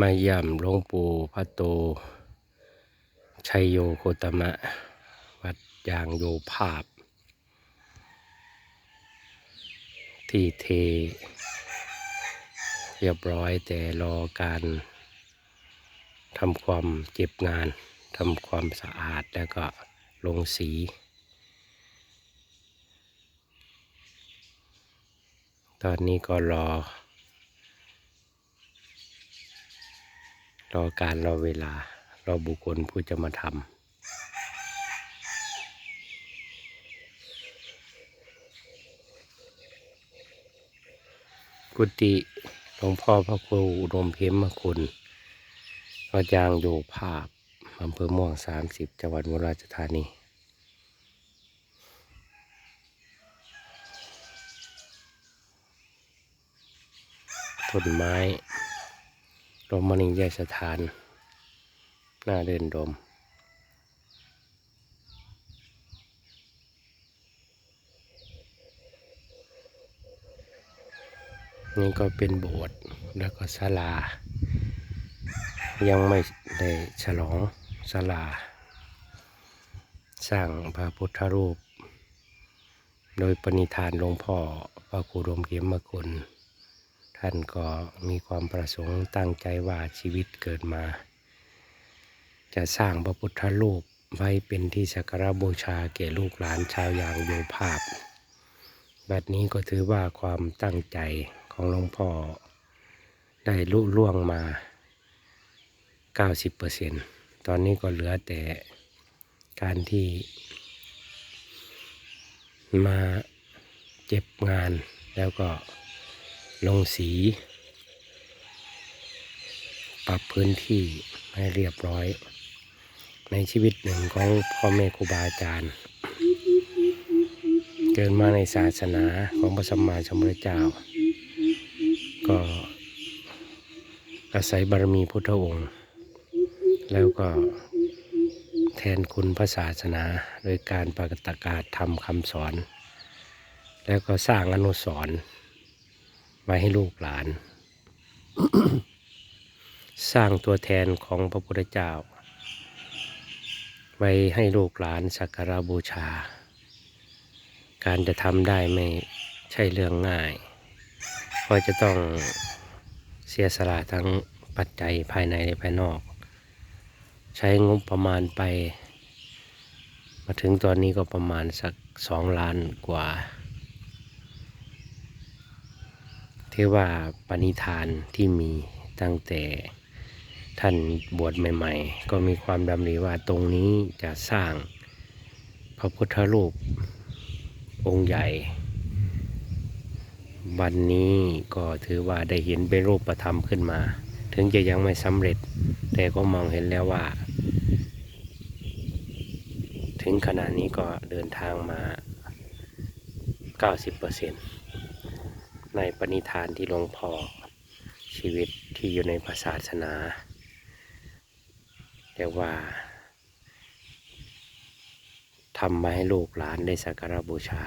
มาย่ำหลวงปู่พระโต ชัยโยโคตมะ วัดยางโยภาพ ที่เท เรียบร้อยแต่รอการทำความเก็บงานทำความสะอาดแล้วก็ลงสี ตอนนี้ก็รอ รอการรอเวลา รอบุคคลผู้จะมาทำกุฏิหลวงพ่อพระครูอุดมเพ็มมคุณวัดยางโยภาพอำเภอม่วงสามสิบจังหวัดอุราชธานี ต้นไม้ รมณียสถานน่าเดินดม นี่ก็เป็นโบสถ์แล้วก็ศาลา ยังไม่ได้ฉลองศาลา สร้างพระพุทธรูป โดยปณิธานหลวงพ่อพระครูรมเขียมมกุล ท่านก็มีความประสงค์ตั้งใจว่าชีวิตเกิดมา จะสร้างพระพุทธรูปไว้เป็นที่สักการบูชาแก่ลูกหลานชาวยางโยภาพ บัดนี้ก็ถือว่าความตั้งใจของหลวงพ่อได้ลุล่วงมา 90%ตอนนี้ก็เหลือแต่การที่มาเจ็บงานแล้วก็ ลงสี ปรับพื้นที่ให้เรียบร้อย ในชีวิตหนึ่งของพ่อแม่ครูบาอาจารย์ เกิดมาในศาสนาของพระสัมมาสัมพุทธเจ้า ก็อาศัยบารมีพุทธองค์ แล้วก็แทนคุณพระศาสนาโดยการประกาศทำคำสอน แล้วก็สร้างอนุสรณ์ ไว้ให้ลูกหลาน สร้างตัวแทนของพระพุทธเจ้า ไว้ให้ลูกหลานสักการะบูชา การจะทำได้ไม่ใช่เรื่องง่ายเพราะจะต้องเสียสละทั้งปัจจัยภายในและภายนอก ใช้งบประมาณไป มาถึงตอนนี้ก็ประมาณสักสองล้านกว่า ที่ว่าปณิธานที่มีตั้งแต่ท่านบวชใหม่ ๆ ก็มีความดำริว่าตรงนี้จะสร้างพระพุทธรูปองค์ใหญ่ วันนี้ก็ถือว่าได้เห็นเป็นรูปธรรมขึ้นมา ถึงจะยังไม่สำเร็จ แต่ก็มองเห็นแล้วว่า ถึงขณะนี้ก็เดินทางมา 90% ในปณิธานที่หลวงพ่อชีวิตที่อยู่ในพระศาสนาเรียกว่าทำมาให้ลูกหลานได้สักการบูชา